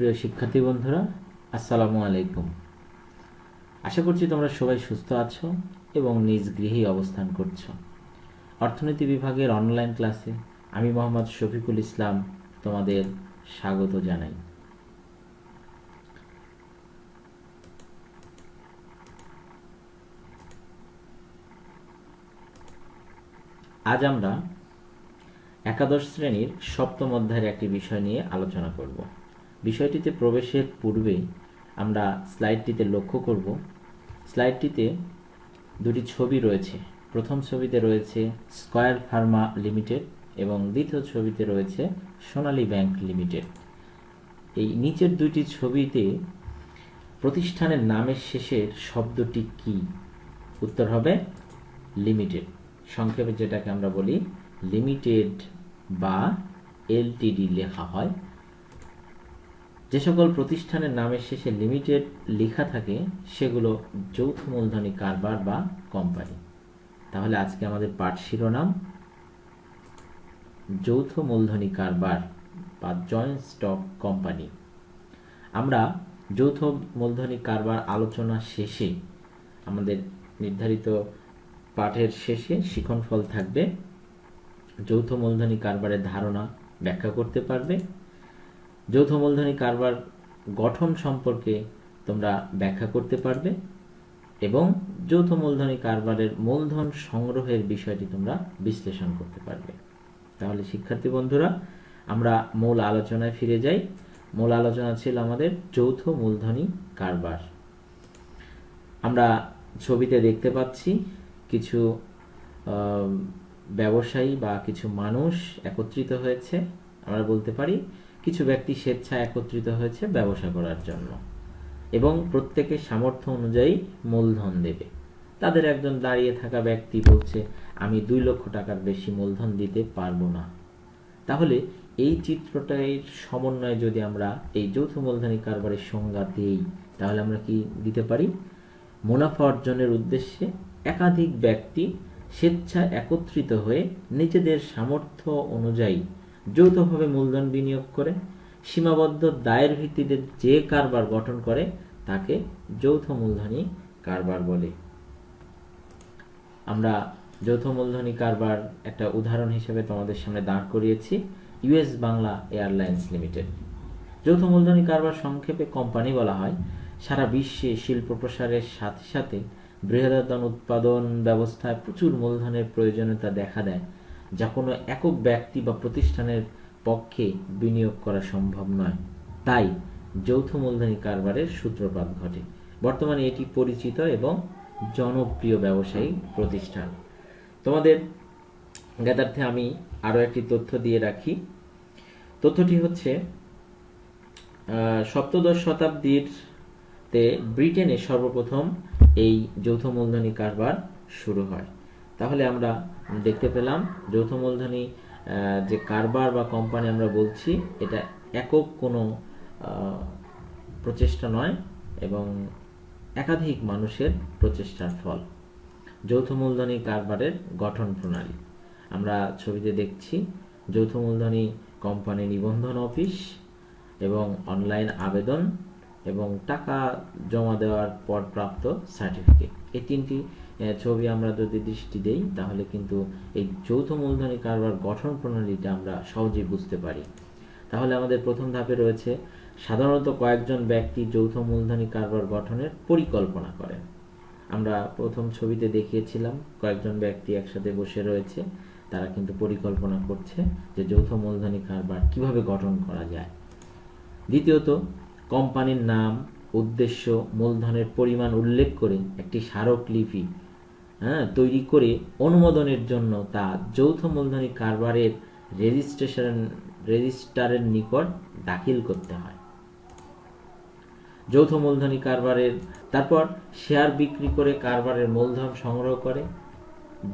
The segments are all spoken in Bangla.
সুপ্রিয় শিক্ষার্থী বন্ধুরা, আসসালামু আলাইকুম। আশা করছি তোমরা সবাই সুস্থ আছো এবং নিজ গৃহেই অবস্থান করছ। অর্থনীতি বিভাগের অনলাইন ক্লাসে আমি মোহাম্মদ শফিকুল ইসলাম তোমাদের স্বাগত জানাই। আজ আমরা একাদশ শ্রেণির সপ্তম অধ্যায়ের একটি বিষয় নিয়ে আলোচনা করব। বিষয়টিতে প্রবেশের পূর্বে আমরা স্লাইডটিতে লক্ষ্য করব। স্লাইডটিতে দুটি ছবি রয়েছে। প্রথম ছবিতে রয়েছে স্কয়ার ফার্মা লিমিটেড এবং দ্বিতীয় ছবিতে রয়েছে সোনালী ব্যাংক লিমিটেড। এই নিচের দুইটি ছবিতে প্রতিষ্ঠানের নামের শেষের শব্দটি কি? উত্তর হবে লিমিটেড। সংক্ষেপে যেটাকে আমরা বলি লিমিটেড বা এলটিডি লেখা হয়। যে সকল প্রতিষ্ঠানের নামের শেষে লিমিটেড লেখা থাকে, সেগুলো যৌথ মূলধনী কারবার বা কোম্পানি তাহলে আজকে আমাদের পাঠ শিরোনাম, যৌথ মূলধনী কারবার বা জয়েন্ট স্টক কোম্পানি আমরা যৌথ মূলধনী কারবার আলোচনা শেষে আমাদের নির্ধারিত পাঠের শেষে শিখনফল থাকবে। যৌথ মূলধনী কারবারের ধারণা ব্যাখ্যা করতে পারবে। যৌথ মূলধনী কারবার গঠন সম্পর্কে তোমরা ব্যাখ্যা করতে পারবে এবং যৌথ মূলধনী কারবারের মূলধন সংগ্রহের বিষয়টি তোমরা বিশ্লেষণ করতে পারবে। তাহলে শিক্ষার্থী বন্ধুরা, আমরা মূল আলোচনায় ফিরে যাই। মূল আলোচনা ছিল আমাদের যৌথ মূলধনী কারবার। আমরা ছবিতে দেখতে পাচ্ছি কিছু ব্যবসায়ী বা কিছু মানুষ একত্রিত হয়েছে। আমরা বলতে পারি কিছু ব্যক্তি স্বেচ্ছা একত্রিত হয়েছে ব্যবসা করার জন্য এবং প্রত্যেকের সামর্থ্য অনুযায়ী মূলধন দেবে। তাদের একজন দাঁড়িয়ে থাকা ব্যক্তি বলছে, আমি দুই লক্ষ টাকার বেশি মূলধন দিতে পারব না। তাহলে এই চিত্রটার সমন্বয়ে যদি আমরা এই যৌথ মূলধনী কারবারের সংজ্ঞা দিই, তাহলে আমরা কি দিতে পারি? মুনাফা অর্জনের উদ্দেশ্যে একাধিক ব্যক্তি স্বেচ্ছা একত্রিত হয়ে নিজেদের সামর্থ্য অনুযায়ী যৌথভাবে মূলধন বিনিয়োগ করে, সীমাবদ্ধ দায়ের ভিত্তিতে যে কারবার গঠন করে, তাকে যৌথ মূলধনী কারবার বলে। আমরা যৌথ মূলধনী কারবার একটা উদাহরণ হিসেবে তোমাদের সামনে দাঁড় করিয়েছি, ইউএস বাংলা এয়ারলাইন্স লিমিটেড। যৌথ মূলধনী কারবার সংক্ষেপে কোম্পানি বলা হয়, সারা বিশ্বে শিল্প প্রসারের সাথে সাথে বৃহদায়তন উৎপাদন ব্যবস্থায় প্রচুর মূলধনের প্রয়োজনীয়তা দেখা দেয়। যা কোনো একক ব্যক্তি বা প্রতিষ্ঠানের পক্ষে বিনিয়োগ করা সম্ভব নয়। তাই যৌথ মূলধনী কারবারের সূত্রপাত ঘটে। বর্তমানে এটি পরিচিত এবং জনপ্রিয় ব্যবসায়িক প্রতিষ্ঠান। তোমাদের জ্ঞাতার্থে আমি আরও একটি তথ্য দিয়ে রাখি। তথ্যটি হচ্ছে সপ্তদশ শতাব্দীর তে ব্রিটেনে সর্বপ্রথম এই যৌথ মূলধনী কারবার শুরু হয়। তাহলে আমরা দেখতে পেলাম যৌথ মূলধনী যে কারবার বা কোম্পানি আমরা বলছি, এটা একক কোনো প্রচেষ্টা নয় এবং একাধিক মানুষের প্রচেষ্টার ফল। যৌথ মূলধনী কারবারের গঠন প্রণালী। আমরা ছবিতে দেখছি যৌথ মূলধনী কোম্পানি নিবন্ধন অফিস এবং অনলাইন আবেদন এবং টাকা জমা দেওয়ার পর প্রাপ্ত সার্টিফিকেট এই তিনটি ছবি আমরা যদি দৃষ্টি দেই, তাহলে কিন্তু এই যৌথ মূলধনী কারবার গঠন প্রণালীটা আমরা সহজেই বুঝতে পারি। তাহলে আমাদের প্রথম ধাপে রয়েছে, সাধারণত কয়েকজন ব্যক্তি যৌথ মূলধনী কারবার গঠনের পরিকল্পনা করেন আমরা প্রথম ছবিতে দেখিয়েছিলাম, কয়েকজন ব্যক্তি একসাথে বসে রয়েছে, তারা কিন্তু পরিকল্পনা করছে যে যৌথ মূলধনী কারবার কীভাবে গঠন করা যায়। দ্বিতীয়ত কোম্পানির নাম, উদ্দেশ্য, মূলধনের পরিমাণ উল্লেখ করে একটি স্মারকলিপি হ্যাঁ তৈরি করে অনুমোদনের জন্য তা যৌথ মূলধনী কারবারের রেজিস্ট্রেশন, রেজিস্ট্রারের নিকট দাখিল করতে হয়। যৌথ মূলধনী কারবারের, তারপর শেয়ার বিক্রি করে কারবারের মূলধন সংগ্রহ করে।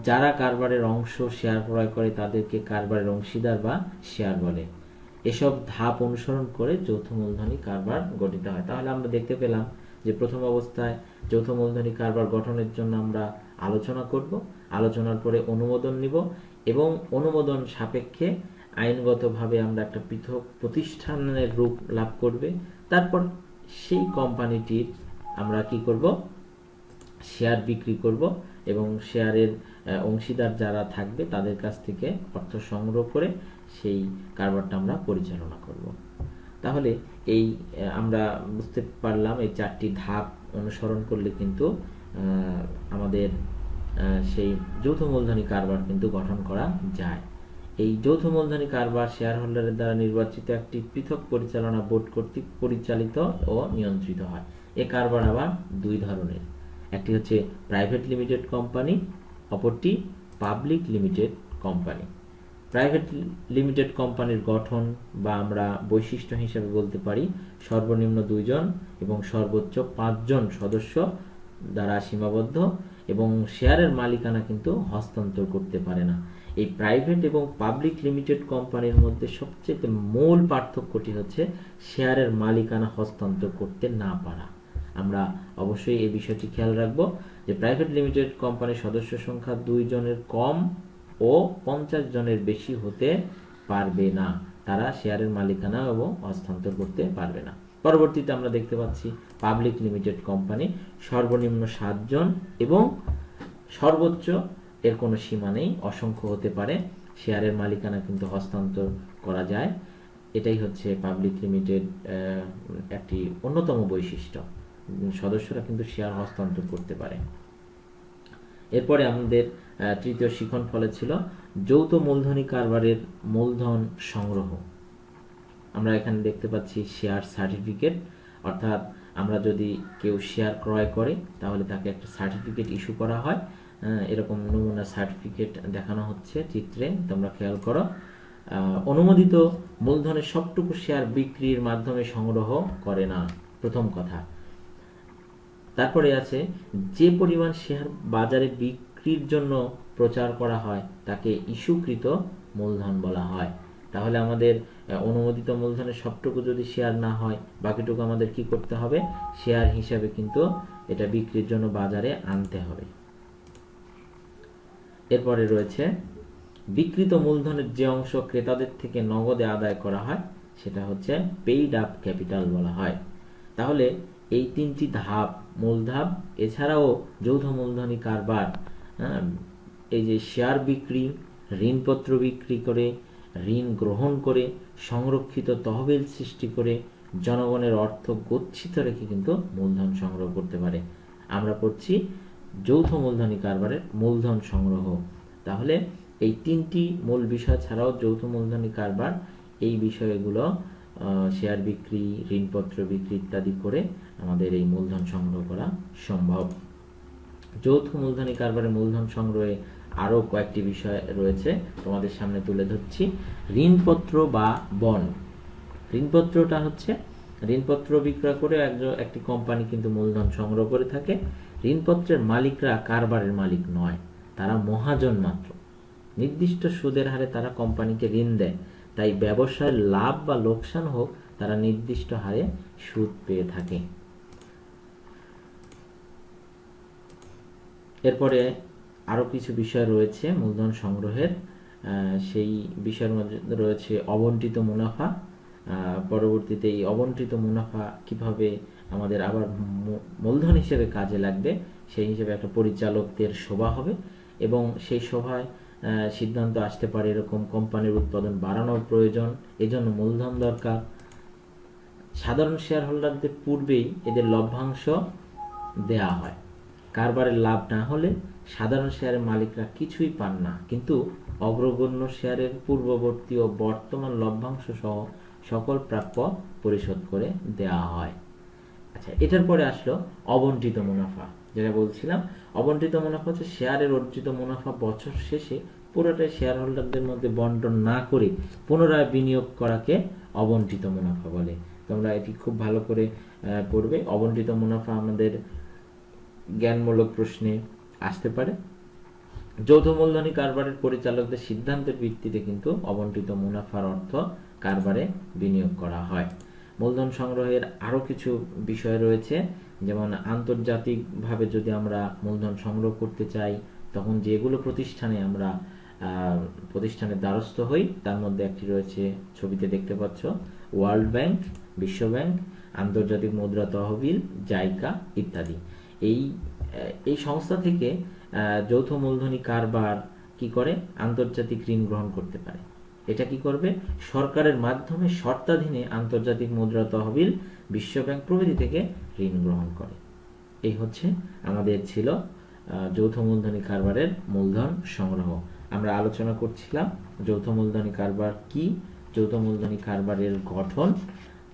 যারা কারবারের অংশ শেয়ার ক্রয় করে তাদেরকে কারবারের অংশীদার বা শেয়ার বলে। এসব ধাপ অনুসরণ করে যৌথ মূলধনী কারবার গঠিত হয়। তাহলে আমরা দেখতে পেলাম যে প্রথম অবস্থায় যৌথ মূলধনী কারবার গঠনের জন্য আমরা আলোচনা করব, আলোচনার পরে অনুমোদন নিব এবং অনুমোদন সাপেক্ষে আইনগতভাবে আমরা একটা পৃথক প্রতিষ্ঠানের রূপ লাভ করবে। তারপর সেই কোম্পানিটির আমরা কি করব? শেয়ার বিক্রি করব। এবং শেয়ারের অংশীদার যারা থাকবে তাদের কাছ থেকে অর্থ সংগ্রহ করে সেই কারবারটা আমরা পরিচালনা করব। তাহলে এই আমরা বুঝতে পারলাম এই চারটি ধাপ অনুসরণ করলে কিন্তু আমাদের সেই যৌথ মূলধনী কারবার কিন্তু গঠন করা যায়। এই যৌথ মূলধনী কারবার শেয়ার হোল্ডারের দ্বারা নির্বাচিত একটি পৃথক পরিচালনা বোর্ড কর্তৃক পরিচালিত ও নিয়ন্ত্রিত হয়। এ কারবার আবার দুই ধরনের। একটি হচ্ছে প্রাইভেট লিমিটেড কোম্পানি অপরটি public limited company private limited কোম্পানির গঠন বা আমরা বৈশিষ্ট্য হিসেবে বলতে পারি, সর্বনিম্ন দুইজন এবং সর্বোচ্চ পাঁচজন সদস্য দ্বারা সীমাবদ্ধ এবং শেয়ারের মালিকানা কিন্তু হস্তান্তর করতে পারে না। এই প্রাইভেট এবং পাবলিক লিমিটেড কোম্পানির মধ্যে সবচেয়ে মূল পার্থক্যটি হচ্ছে শেয়ারের মালিকানা হস্তান্তর করতে না পারা। আমরা অবশ্যই এই বিষয়টি খেয়াল রাখব যে প্রাইভেট লিমিটেড কোম্পানির সদস্য সংখ্যা দুই জনের কম ও পঞ্চাশ জনের বেশি হতে পারবে না। তারা শেয়ারের মালিকানা এবং হস্তান্তর করতে পারবে না। পরবর্তীতে আমরা দেখতে পাচ্ছি পাবলিক লিমিটেড কোম্পানি সর্বনিম্ন সাতজন এবং সর্বোচ্চ এর কোনো সীমা নেই, অসংখ্য হতে পারে। শেয়ারের মালিকানা কিন্তু হস্তান্তর করা যায়। এটাই হচ্ছে পাবলিক লিমিটেড একটি অন্যতম বৈশিষ্ট্য। সদস্যরা কিন্তু শেয়ার হস্তান্তর করতে পারে। এরপরে আমাদের তৃতীয় শিখন ফলে ছিল যৌথ মূলধনী কারবারের মূলধন সংগ্রহ। আমরা এখানে দেখতে পাচ্ছি শেয়ার সার্টিফিকেট অর্থাৎ আমরা যদি কেউ শেয়ার ক্রয় করে, তাহলে তাকে একটা সার্টিফিকেট ইস্যু করা হয়। এরকম নমুনা সার্টিফিকেট দেখানো হচ্ছে চিত্রে, তোমরা খেয়াল করো। অনুমোদিত মূলধনের সবটুকু শেয়ার বিক্রির মাধ্যমে সংগ্রহ করে না। প্রথম কথা। তারপরে আছে, যে পরিমাণ শেয়ার বাজারে বিক্রির জন্য প্রচার করা হয়, তাকে ইস্যুকৃত মূলধন বলা হয়। তাহলে আমাদের অনুমোদিত মূলধনের সবটুকু যদি শেয়ার না হয়, বাকিটুকু আমাদের কি করতে হবে? শেয়ার হিসাবে কিন্তু এটা বিক্রির জন্য বাজারে আনতে হবে। এরপরে রয়েছে বিকৃত মূলধনের যে অংশ ক্রেতাদের থেকে নগদে আদায় করা হয়, সেটা হচ্ছে পেইড আপ ক্যাপিটাল বলা হয়। তাহলে এই তিনটি ধাপ মূল ধাপ এছাড়াও যৌথ মূলধনী কারবার হ্যাঁ, এই যে শেয়ার বিক্রি ঋণপত্র বিক্রি করে ঋণ গ্রহণ করে সংরক্ষিত তহবিল সৃষ্টি করে জনগণের অর্থ গচ্ছিত রেখে কিন্তু মূলধন সংগ্রহ করতে পারে। আমরা পড়ছি যৌথ মূলধনী কারবারের মূলধন সংগ্রহ। তাহলে এই তিনটি মূল বিষয় ছাড়াও যৌথ মূলধনী কারবার এই বিষয়গুলো শেয়ার বিক্রি, ঋণপত্র বিক্রি ইত্যাদি করে আমাদের এই মূলধন সংগ্রহ করা সম্ভব। যৌথ মূলধনী কারবারের মূলধন সংগ্রহে আরও কয়েকটি বিষয় রয়েছে তোমাদের সামনে তুলে ধরছি। ঋণপত্র বা বন্ড ঋণপত্রটা হচ্ছে ঋণপত্র বিক্রয় করে একজন একটি কোম্পানি কিন্তু মূলধন সংগ্রহ করে থাকে। ঋণপত্রের মালিকরা কারবারের মালিক নয়, তারা মহাজন মাত্র। নির্দিষ্ট সুদের হারে তারা কোম্পানিকে ঋণ দেয়। তাই ব্যবসায় লাভ বা লোকসান হোক, তারা নির্দিষ্ট হারে সুদ পেয়ে থাকে। এরপরে আরও কিছু বিষয় রয়েছে মূলধন সংগ্রহের। সেই বিষয়ের মধ্যে রয়েছে অবন্টিত মুনাফা। পরবর্তীতে এই অবন্টিত মুনাফা কীভাবে আমাদের আবার মূলধন হিসেবে কাজে লাগবে, সেই হিসেবে একটা পরিচালকদের সভা হবে এবং সেই সভায় সিদ্ধান্ত আসতে পারে এরকম কোম্পানির উৎপাদন বাড়ানোর প্রয়োজন। এজন্য মূলধন দরকার। সাধারণ শেয়ার হোল্ডারদের পূর্বেই এদের লভ্যাংশ দেয়া হয়। কারবারের লাভ না হলে সাধারণ শেয়ারের মালিকরা কিছুই পান না। কিন্তু অগ্রগণ্য শেয়ারের পূর্ববর্তী ও বর্তমান লভ্যাংশ সহ সকল প্রাপ্য পরিশোধ করে দেওয়া হয়। আচ্ছা এটার পরে আসলো অবন্টিত মুনাফা। যেটা বলছিলাম, অবন্টিত মুনাফা হচ্ছে শেয়ারের অর্জিত মুনাফা বছর শেষে পুরোটাই শেয়ার হোল্ডারদের মধ্যে বন্টন না করে পুনরায় বিনিয়োগ করাকে অবন্টিত মুনাফা বলে। তোমরা এটি খুব ভালো করে পড়বে। অবন্টিত মুনাফা আমাদের জ্ঞানমূলক প্রশ্নে আসতে পারে। যৌথ মূলধনী কারবারের পরিচালকদের সিদ্ধান্তের ভিত্তিতে কিন্তু অবন্টিত মুনাফার অর্থ কারবারে বিনিয়োগ করা হয়। মূলধন সংগ্রহের আরও কিছু বিষয় রয়েছে। যেমন আন্তর্জাতিকভাবে যদি আমরা মূলধন সংগ্রহ করতে চাই, তখন যেগুলো প্রতিষ্ঠানে আমরা প্রতিষ্ঠানের দ্বারস্থ হই, তার মধ্যে একটি রয়েছে, ছবিতে দেখতে পাচ্ছ ওয়ার্ল্ড ব্যাংক বিশ্ব ব্যাংক, আন্তর্জাতিক মুদ্রা তহবিল, জাইকা ইত্যাদি। এই এই সংস্থা থেকে যৌথ মূলধনী কারবার কি করে আন্তর্জাতিক ঋণ গ্রহণ করতে পারে? এটা কি করবে? সরকারের মাধ্যমে শর্তাধীনে আন্তর্জাতিক মুদ্রা তহবিল বিশ্ব ব্যাংক প্রভৃতি থেকে ঋণ গ্রহণ করে। এই হচ্ছে আমাদের ছিল যৌথ মূলধনী কারবারের মূলধন সংগ্রহ। আমরা আলোচনা করছিলাম যৌথ মূলধনী কারবার কি, যৌথ মূলধনী কারবারের গঠন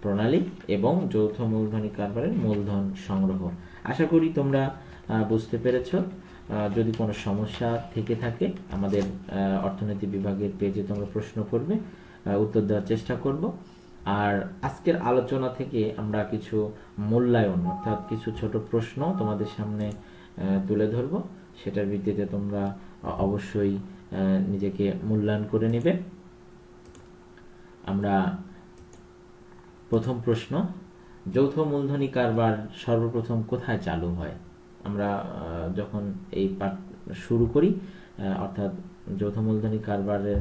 প্রণালী এবং যৌথ মূলধনী কারবারের মূলধন সংগ্রহ। আশা করি তোমরা বুঝতে পেরেছ। যদি কোনো সমস্যা থেকে থাকে, আমাদের অর্থনীতি বিভাগের পেজে তোমরা প্রশ্ন করবে উত্তর দেওয়ার চেষ্টা করব। আর আজকের আলোচনা থেকে আমরা কিছু মূল্যায়ন, অর্থাৎ কিছু ছোট প্রশ্ন তোমাদের সামনে তুলে ধরব। সেটার ভিত্তিতে তোমরা অবশ্যই নিজেকে মূল্যায়ন করে নেবে। আমরা প্রথম প্রশ্ন, যৌথ মূলধনী কারবার সর্বপ্রথম কোথায় চালু হয়? আমরা যখন এই পাঠ শুরু করি অর্থাৎ যৌথ মূলধনী কারবারের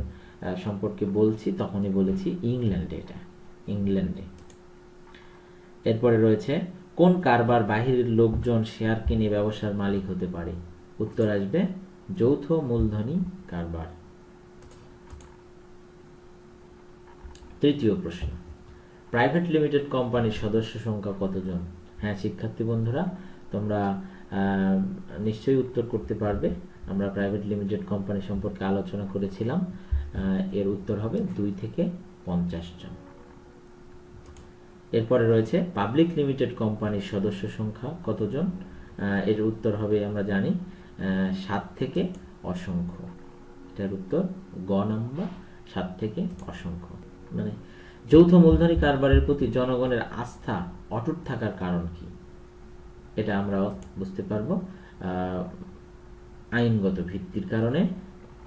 সম্পর্কে বলছি, তখনই বলেছি ইংল্যান্ডে এটা, ইংল্যান্ডে। এরপরে রয়েছে, কোন কারবার বাহিরের লোকজন শেয়ার কিনে ব্যবসার মালিক হতে পারে? উত্তর আসবে, যৌথ মূলধনী কারবার। তৃতীয় প্রশ্ন, প্রাইভেট লিমিটেড কোম্পানির সদস্য সংখ্যা কতজন? হ্যাঁ শিক্ষার্থী বন্ধুরা, তোমরা নিশ্চয়ই উত্তর করতে পারবে। আমরা প্রাইভেট লিমিটেড কোম্পানি সম্পর্কে আলোচনা করেছিলাম। এর উত্তর হবে দুই থেকে পঞ্চাশ জন। এরপরে রয়েছে পাবলিক লিমিটেড কোম্পানির সদস্য সংখ্যা কতজন? এর উত্তর হবে, আমরা জানি সাত থেকে অসংখ্য। এটার উত্তর গ নাম্বার, সাত থেকে অসংখ্য। মানে যৌথ মূলধনী কারবারের প্রতি জনগণের আস্থা অটুট থাকার কারণ কি? এটা আমরাও বুঝতে পারব। আইনগত ভিত্তির কারণে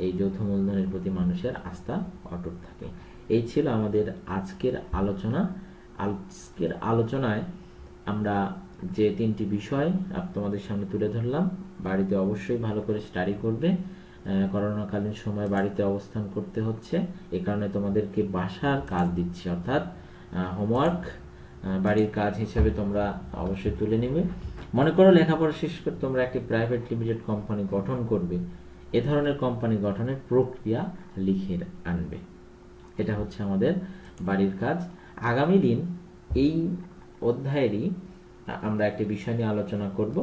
এই যৌথ মূলধনের প্রতি মানুষের আস্থা অটুট থাকে। এই ছিল আমাদের আজকের আলোচনা। আজকের আলোচনায় আমরা যে তিনটি বিষয় তোমাদের সামনে তুলে ধরলাম, বাড়িতে অবশ্যই ভালো করে স্টাডি করবে। করোনাকালীন সময় বাড়িতে অবস্থান করতে হচ্ছে। এ কারণে তোমাদেরকে বাসার কাজ দিচ্ছি, অর্থাৎ হোমওয়ার্ক বাড়ির কাজ হিসেবে তোমরা অবশ্যই তুলে নেবে। মনে করো লেখাপড়া শেষ করে তোমরা একটি প্রাইভেট লিমিটেড কোম্পানি গঠন করবে, এ ধরনের কোম্পানি গঠনের প্রক্রিয়া লিখে আনবে। এটা হচ্ছে আমাদের বাড়ির কাজ। আগামী দিন এই অধ্যায়েরই আমরা একটি বিষয় নিয়ে আলোচনা করব,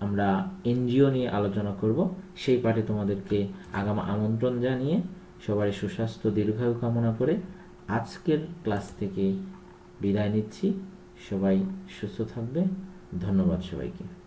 আমরা এনজিও নিয়ে আলোচনা করব। সেই পাঠে তোমাদেরকে আগাম আমন্ত্রণ জানিয়ে সবারই সুস্বাস্থ্য, দীর্ঘায়ু কামনা করে আজকের ক্লাস থেকে বিদায় নিচ্ছি। সবাই সুস্থ থাকবে। ধন্যবাদ সবাইকে।